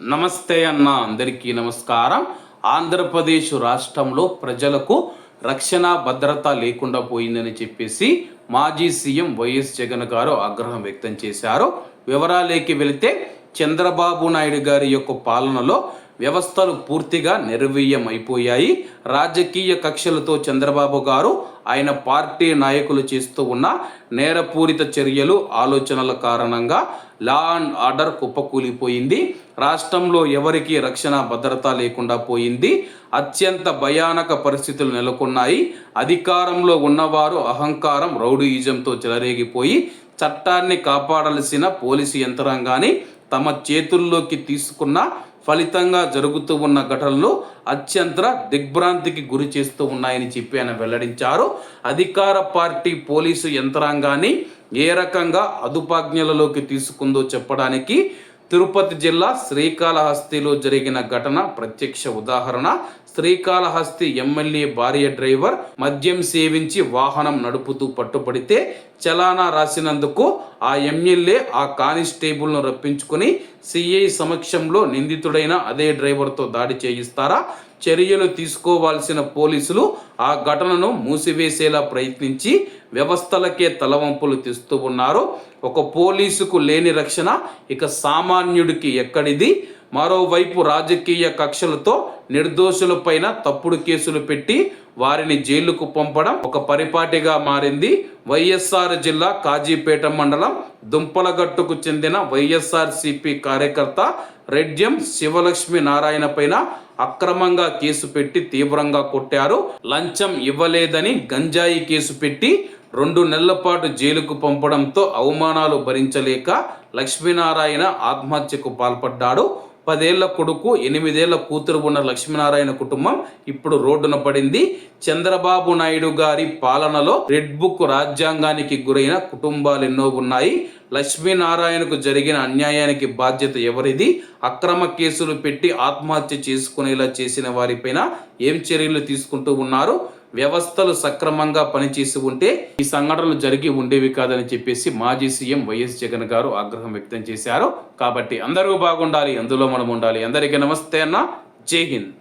నమస్తే అన్న అందరికీ నమస్కారం. ఆంధ్రప్రదేశ్ రాష్ట్రంలో ప్రజలకు రక్షణ భద్రత లేకుండా పోయిందని చెప్పేసి మాజీ సీఎం వైఎస్ జగన్ గారు ఆగ్రహం వ్యక్తం చేశారు. వివరాలేకి వెళితే చంద్రబాబు నాయుడు గారి యొక్క పాలనలో వ్యవస్థలు పూర్తిగా నిర్వీయమైపోయాయి అయిపోయాయి రాజకీయ కక్షలతో చంద్రబాబు గారు ఆయన పార్టీ నాయకులు చేస్తూ ఉన్న నేరపూరిత చర్యలు ఆలోచనల కారణంగా లా అండ్ ఆర్డర్ కుప్పకూలిపోయింది. రాష్ట్రంలో ఎవరికీ రక్షణ భద్రత లేకుండా పోయింది. అత్యంత భయానక పరిస్థితులు నెలకొన్నాయి. అధికారంలో ఉన్నవారు అహంకారం రౌడీయిజంతో చెలరేగిపోయి చట్టాన్ని కాపాడాల్సిన పోలీసు యంత్రాంగాన్ని తమ చేతుల్లోకి తీసుకున్న ఫలితంగా జరుగుతూ ఉన్న ఘటనలు అత్యంత దిగ్భ్రాంతికి గురి చేస్తూ ఉన్నాయని చెప్పి ఆయన వెల్లడించారు. అధికార పార్టీ పోలీసు యంత్రాంగాన్ని ఏ రకంగా అదుపాజ్ఞలలోకి తీసుకుందో చెప్పడానికి తిరుపతి జిల్లా శ్రీకాళహస్తిలో జరిగిన ఘటన ప్రత్యక్ష ఉదాహరణ. శ్రీకాళహస్తి ఎమ్మెల్యే భార్య డ్రైవర్ మద్యం సేవించి వాహనం నడుపుతూ పట్టుబడితే చలానా రాసినందుకు ఆ ఎమ్మెల్యే ఆ కానిస్టేబుల్ను రప్పించుకుని సిఐ సమక్షంలో నిందితుడైన అదే డ్రైవర్తో దాడి చేయిస్తారా? చర్యలు తీసుకోవాల్సిన పోలీసులు ఆ ఘటనను మూసివేసేలా ప్రయత్నించి వ్యవస్థలకే తలవంపులు తెస్తూ ఉన్నారు. ఒక పోలీసుకు లేని రక్షణ ఇక సామాన్యుడికి ఎక్కడిది? మరోవైపు రాజకీయ కక్షలతో నిర్దోషులపైన తప్పుడు కేసులు పెట్టి వారిని జైలుకు పంపడం ఒక పరిపాటిగా మారింది. వైఎస్ఆర్ జిల్లా కాజీపేట మండలం దుంపలగట్టుకు చెందిన వైఎస్ఆర్ సిపి కార్యకర్త రెడ్యం శివలక్ష్మి నారాయణ పైన అక్రమంగా కేసు పెట్టి తీవ్రంగా కొట్టారు. లంచం ఇవ్వలేదని గంజాయి కేసు పెట్టి రెండు నెలల పాటు జైలుకు పంపడంతో అవమానాలు భరించలేక లక్ష్మీనారాయణ ఆత్మహత్యకు పాల్పడ్డాడు. పదేళ్ళ కొడుకు ఎనిమిదేళ్ళ కూతురు ఉన్న లక్ష్మీనారాయణ కుటుంబం ఇప్పుడు రోడ్డున పడింది. చంద్రబాబు నాయుడు గారి పాలనలో రెడ్ బుక్ రాజ్యాంగానికి గురైన కుటుంబాలు ఎన్నో ఉన్నాయి. లక్ష్మీనారాయణకు జరిగిన అన్యాయానికి బాధ్యత ఎవరిది? అక్రమ కేసులు పెట్టి ఆత్మహత్య చేసుకునేలా చేసిన వారిపైన ఏం చర్యలు తీసుకుంటూ ఉన్నారు? వ్యవస్థలు సక్రమంగా పనిచేసి ఉంటే ఈ సంఘటనలు జరిగి ఉండేవి కాదని చెప్పేసి మాజీ సీఎం వైఎస్ జగన్ గారు ఆగ్రహం వ్యక్తం చేశారు. కాబట్టి అందరూ బాగుండాలి అందులో మనం ఉండాలి. అందరికీ నమస్తే అన్న. జై హింద్.